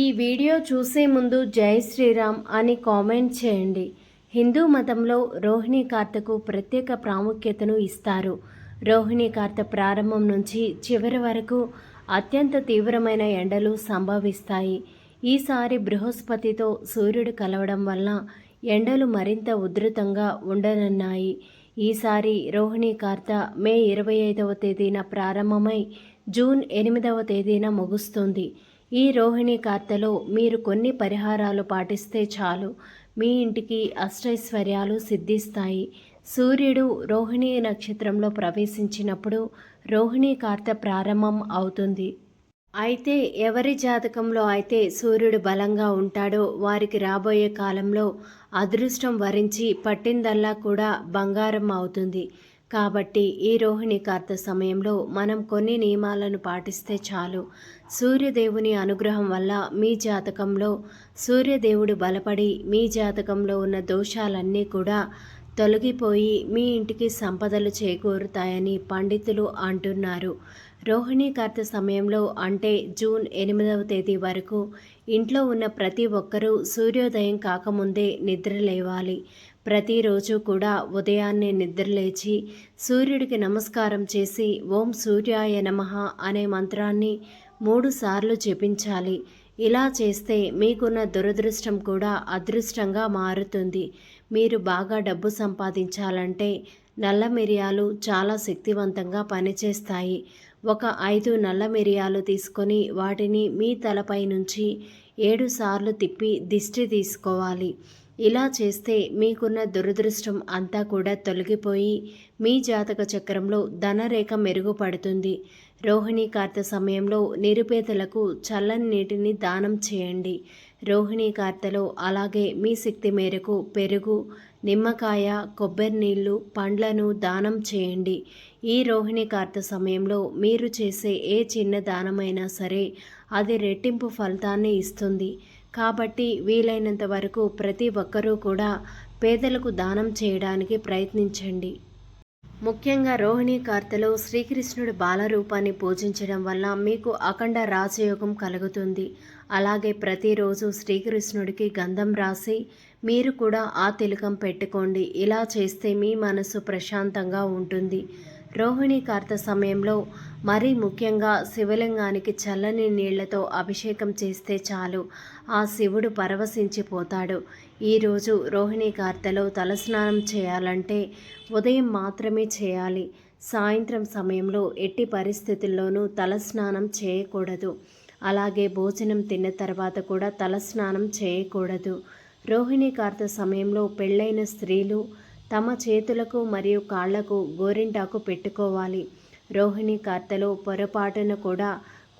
ఈ వీడియో చూసే ముందు జై శ్రీరామ్ అని కామెంట్ చేయండి. హిందూ మతంలో రోహిణీ కార్తకు ప్రత్యేక ప్రాముఖ్యతను ఇస్తారు. రోహిణీ కార్త ప్రారంభం నుంచి చివరి వరకు అత్యంత తీవ్రమైన ఎండలు సంభవిస్తాయి. ఈసారి బృహస్పతితో సూర్యుడు కలవడం వల్ల ఎండలు మరింత ఉధృతంగా ఉండనున్నాయి. ఈసారి రోహిణీ కార్త మే ఇరవై ఐదవ తేదీన ప్రారంభమై జూన్ ఎనిమిదవ తేదీన ముగుస్తుంది. ఈ రోహిణి కార్తెలో మీరు కొన్ని పరిహారాలు పాటిస్తే చాలు. మీ ఇంటికి అష్టైశ్వర్యాలు సిద్ధిస్తాయి. సూర్యుడు రోహిణి నక్షత్రంలో ప్రవేశించినప్పుడు రోహిణి కార్త ప్రారంభం అవుతుంది. అయితే ఎవరి జాతకంలో అయితే సూర్యుడు బలంగా ఉంటాడో వారికి రాబోయే కాలంలో అదృష్టం వరించి పట్టిందల్లా కూడా బంగారం అవుతుంది. కాబట్టి ఈ రోహిణి కార్త సమయంలో మనం కొన్ని నియమాలను పాటిస్తే చాలు. సూర్యదేవుని అనుగ్రహం వల్ల మీ జాతకంలో సూర్యదేవుడు బలపడి మీ జాతకంలో ఉన్న దోషాలన్నీ కూడా తొలగిపోయి మీ ఇంటికి సంపదలు చేకూరుతాయని పండితులు అంటున్నారు. రోహిణీ కార్త సమయంలో అంటే జూన్ ఎనిమిదవ తేదీ వరకు ఇంట్లో ఉన్న ప్రతి ఒక్కరూ సూర్యోదయం కాకముందే నిద్ర లేవాలి ప్రతిరోజు కూడా ఉదయాన్నే నిద్రలేచి సూర్యుడికి నమస్కారం చేసి ఓం సూర్యాయ నమః అనే మంత్రాన్ని మూడు సార్లు జపించాలి. ఇలా చేస్తే మీకున్న దురదృష్టం కూడా అదృష్టంగా మారుతుంది. మీరు బాగా డబ్బు సంపాదించాలంటే నల్ల మిరియాలు చాలా శక్తివంతంగా పనిచేస్తాయి. ఒక ఐదు నల్ల మిరియాలు తీసుకొని వాటిని మీ తలపై నుంచి ఏడు సార్లు తిప్పి దిష్టి తీసుకోవాలి. ఇలా చేస్తే మీకున్న దురదృష్టం అంతా కూడా తొలగిపోయి మీ జాతక చక్రంలో ధనరేఖ మెరుగుపడుతుంది. రోహిణీ కార్త సమయంలో నిరుపేదలకు చల్లని నీటిని దానం చేయండి. రోహిణీ కార్తలో అలాగే మీ శక్తి మేరకు పెరుగు నిమ్మకాయ కొబ్బరి నీళ్ళు పండ్లను దానం చేయండి. ఈ రోహిణి కార్త సమయంలో మీరు చేసే ఏ చిన్న దానమైనా సరే అది రెట్టింపు ఫలితాన్ని ఇస్తుంది. కాబట్టి వీలైనంత వరకు ప్రతి ఒక్కరూ కూడా పేదలకు దానం చేయడానికి ప్రయత్నించండి. ముఖ్యంగా రోహిణీ కార్తెలో శ్రీకృష్ణుడి బాలరూపాన్ని పూజించడం వల్ల మీకు అఖండ రాజయోగం కలుగుతుంది. అలాగే ప్రతిరోజు శ్రీకృష్ణుడికి గంధం రాసి మీరు కూడా ఆ తిలకం పెట్టుకోండి. ఇలా చేస్తే మీ మనసు ప్రశాంతంగా ఉంటుంది. రోహిణీ కార్త సమయంలో మరీ ముఖ్యంగా శివలింగానికి చల్లని నీళ్ళతో అభిషేకం చేస్తే చాలు. ఆ శివుడు పరవశించిపోతాడు. ఈరోజు రోహిణీ కార్తలో తలస్నానం చేయాలంటే ఉదయం మాత్రమే చేయాలి. సాయంత్రం సమయంలో ఎట్టి పరిస్థితుల్లోనూ తలస్నానం చేయకూడదు. అలాగే భోజనం తిన్న తర్వాత కూడా తలస్నానం చేయకూడదు. రోహిణీ కార్త సమయంలో పెళ్ళైన స్త్రీలు తమ చేతులకు మరియు కాళ్ళకు గోరింటాకు పెట్టుకోవాలి. రోహిణి కార్తెలో పొరపాటున కూడా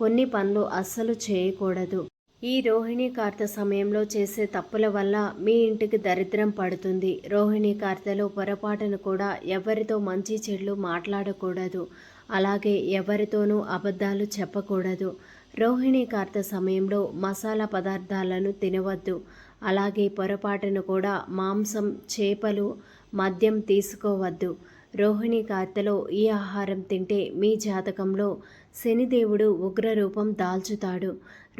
కొన్ని పనులు అస్సలు చేయకూడదు. ఈ రోహిణి కార్త సమయంలో చేసే తప్పుల వల్ల మీ ఇంటికి దరిద్రం పడుతుంది. రోహిణి కార్తలో పొరపాటును కూడా ఎవరితో మంచి చెడులు మాట్లాడకూడదు. అలాగే ఎవరితోనూ అబద్ధాలు చెప్పకూడదు. రోహిణి కార్త సమయంలో మసాలా పదార్థాలను తినవద్దు. అలాగే పొరపాటును కూడా మాంసం చేపలు మద్యం తీసుకోవద్దు. రోహిణి కార్తెలో ఈ ఆహారం తింటే మీ జాతకంలో శనిదేవుడు ఉగ్రరూపం దాల్చుతాడు.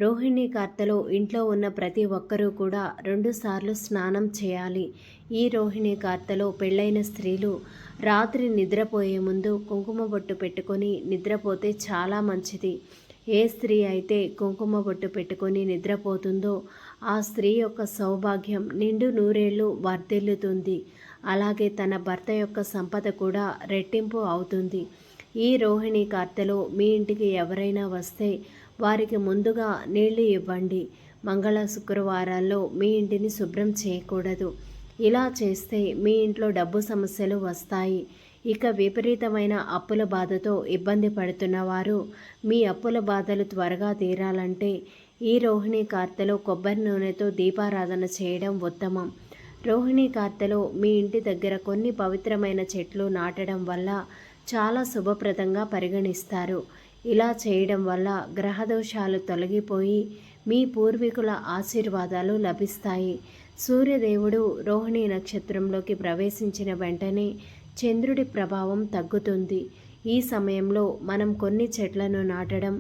రోహిణి కార్తెలో ఇంట్లో ఉన్న ప్రతి ఒక్కరూ కూడా రెండుసార్లు స్నానం చేయాలి. ఈ రోహిణి కార్తెలో పెళ్ళైన స్త్రీలు రాత్రి నిద్రపోయే ముందు కుంకుమ బొట్టు పెట్టుకొని నిద్రపోతే చాలా మంచిది. ఏ స్త్రీ అయితే కుంకుమ బొట్టు పెట్టుకొని నిద్రపోతుందో ఆ స్త్రీ యొక్క సౌభాగ్యం నిండు నూరేళ్ళు వర్ధిల్లుతుంది. అలాగే తన భర్త యొక్క సంపద కూడా రెట్టింపు అవుతుంది. ఈ రోహిణి కార్తెలో మీ ఇంటికి ఎవరైనా వస్తే వారికి ముందుగా నీళ్ళు ఇవ్వండి. మంగళ శుక్రవారాల్లో మీ ఇంటిని శుభ్రం చేయకూడదు. ఇలా చేస్తే మీ ఇంట్లో డబ్బు సమస్యలు వస్తాయి. ఇక విపరీతమైన అప్పుల బాధతో ఇబ్బంది పడుతున్న వారు మీ అప్పుల బాధలు త్వరగా తీరాలంటే ఈ రోహిణి కార్తెలో కొబ్బరి నూనెతో దీపారాధన చేయడం ఉత్తమం. రోహిణి కార్తెలో మీ ఇంటి దగ్గర కొన్ని పవిత్రమైన చెట్లు నాటడం వల్ల చాలా శుభప్రదంగా పరిగణిస్తారు. ఇలా చేయడం వల్ల గ్రహదోషాలు తొలగిపోయి మీ పూర్వీకుల ఆశీర్వాదాలు లభిస్తాయి. సూర్యదేవుడు రోహిణి నక్షత్రంలోకి ప్రవేశించిన వెంటనే చంద్రుడి ప్రభావం తగ్గుతుంది. ఈ సమయంలో మనం కొన్ని చెట్లను నాటడం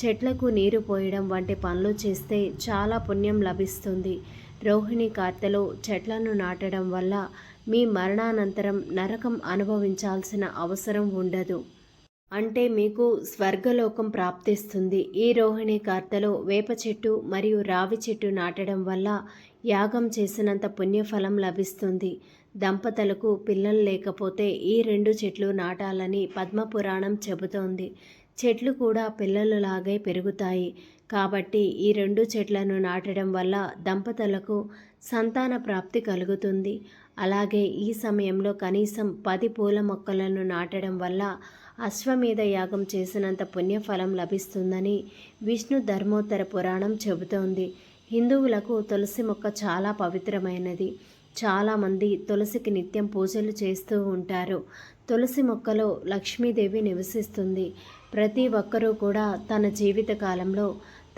చెట్లకు నీరు పోయడం వంటి పనులు చేస్తే చాలా పుణ్యం లభిస్తుంది. రోహిణి కార్తెలో చెట్లను నాటడం వల్ల మీ మరణానంతరం నరకం అనుభవించాల్సిన అవసరం ఉండదు. అంటే మీకు స్వర్గలోకం ప్రాప్తిస్తుంది. ఈ రోహిణి కార్తెలో వేప చెట్టు మరియు రావి చెట్టు నాటడం వల్ల యాగం చేసినంత పుణ్యఫలం లభిస్తుంది. దంపతులకు పిల్లలు లేకపోతే ఈ రెండు చెట్లు నాటాలని పద్మపురాణం చెబుతోంది. చెట్లు కూడా పిల్లలలాగే పెరుగుతాయి. కాబట్టి ఈ రెండు చెట్లను నాటడం వల్ల దంపతులకు సంతాన ప్రాప్తి కలుగుతుంది. అలాగే ఈ సమయంలో కనీసం పది పూల మొక్కలను నాటడం వల్ల అశ్వమేధ యాగం చేసినంత పుణ్యఫలం లభిస్తుందని విష్ణు ధర్మోత్తర పురాణం చెబుతోంది. హిందువులకు తులసి మొక్క చాలా పవిత్రమైనది. చాలామంది తులసికి నిత్యం పూజలు చేస్తూ ఉంటారు. తులసి మొక్కలో లక్ష్మీదేవి నివసిస్తుంది. ప్రతి ఒక్కరూ కూడా తన జీవిత కాలంలో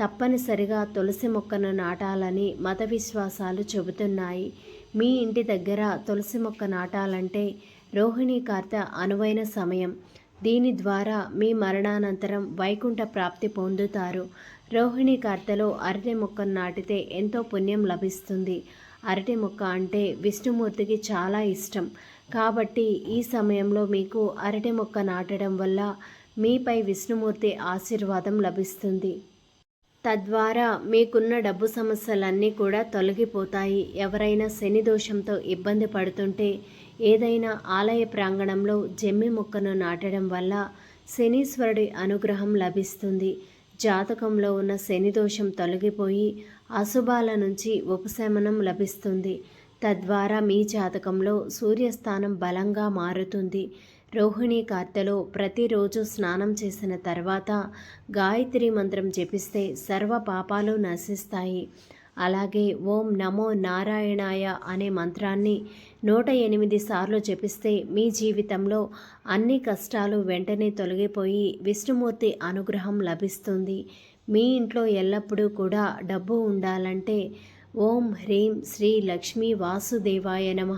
తప్పనిసరిగా తులసి మొక్కను నాటాలని మత విశ్వాసాలు చెబుతున్నాయి. మీ ఇంటి దగ్గర తులసి మొక్క నాటాలంటే రోహిణీ కార్త అనువైన సమయం. దీని ద్వారా మీ మరణానంతరం వైకుంఠ ప్రాప్తి పొందుతారు. రోహిణి కార్తలో అరటి మొక్కను నాటితే ఎంతో పుణ్యం లభిస్తుంది. అరటి మొక్క అంటే విష్ణుమూర్తికి చాలా ఇష్టం. కాబట్టి ఈ సమయంలో మీకు అరటి మొక్క నాటడం వల్ల మీపై విష్ణుమూర్తి ఆశీర్వాదం లభిస్తుంది. తద్వారా మీకున్న డబ్బు సమస్యలన్నీ కూడా తొలగిపోతాయి. ఎవరైనా శని దోషంతో ఇబ్బంది పడుతుంటే ఏదైనా ఆలయ ప్రాంగణంలో జమ్మి మొక్కను నాటడం వల్ల శనీశ్వరుడి అనుగ్రహం లభిస్తుంది. జాతకంలో ఉన్న శని దోషం తొలగిపోయి అశుభాల నుంచి ఉపశమనం లభిస్తుంది. తద్వారా మీ జాతకంలో సూర్యస్థానం బలంగా మారుతుంది. రోహిణీ కార్తెలో ప్రతిరోజు స్నానం చేసిన తర్వాత గాయత్రి మంత్రం జపిస్తే సర్వ పాపాలు నశిస్తాయి. అలాగే ఓం నమో నారాయణాయ అనే మంత్రాన్ని నూట ఎనిమిది సార్లు జపిస్తే మీ జీవితంలో అన్ని కష్టాలు వెంటనే తొలగిపోయి విష్ణుమూర్తి అనుగ్రహం లభిస్తుంది. మీ ఇంట్లో ఎల్లప్పుడూ కూడా డబ్బు ఉండాలంటే ఓం హ్రీం శ్రీ లక్ష్మీ వాసుదేవాయ నమ.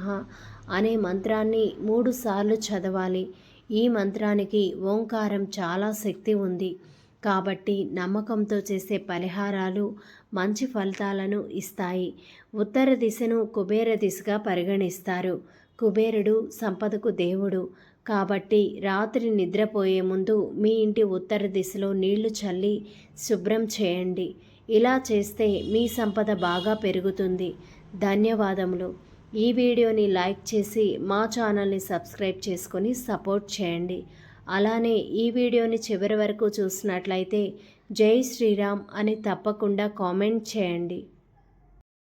అనే మంత్రాన్ని మూడుసార్లు చదవాలి. ఈ మంత్రానికి ఓంకారం చాలా శక్తి ఉంది. కాబట్టి నమ్మకంతో చేసే పరిహారాలు మంచి ఫలితాలను ఇస్తాయి. ఉత్తర దిశను కుబేర దిశగా పరిగణిస్తారు. కుబేరుడు సంపదకు దేవుడు. కాబట్టి రాత్రి నిద్రపోయే ముందు మీ ఇంటి ఉత్తర దిశలో నీళ్ళు చల్లి శుభ్రం చేయండి. ఇలా చేస్తే మీ సంపద బాగా పెరుగుతుంది. ధన్యవాదములు. ఈ వీడియోని లైక్ చేసి మా ఛానల్ని సబ్స్క్రైబ్ చేసుకొని సపోర్ట్ చేయండి. అలానే ఈ వీడియోని చివరి వరకు చూసినట్లయితే జై శ్రీరామ్ అని తప్పకుండా కామెంట్ చేయండి.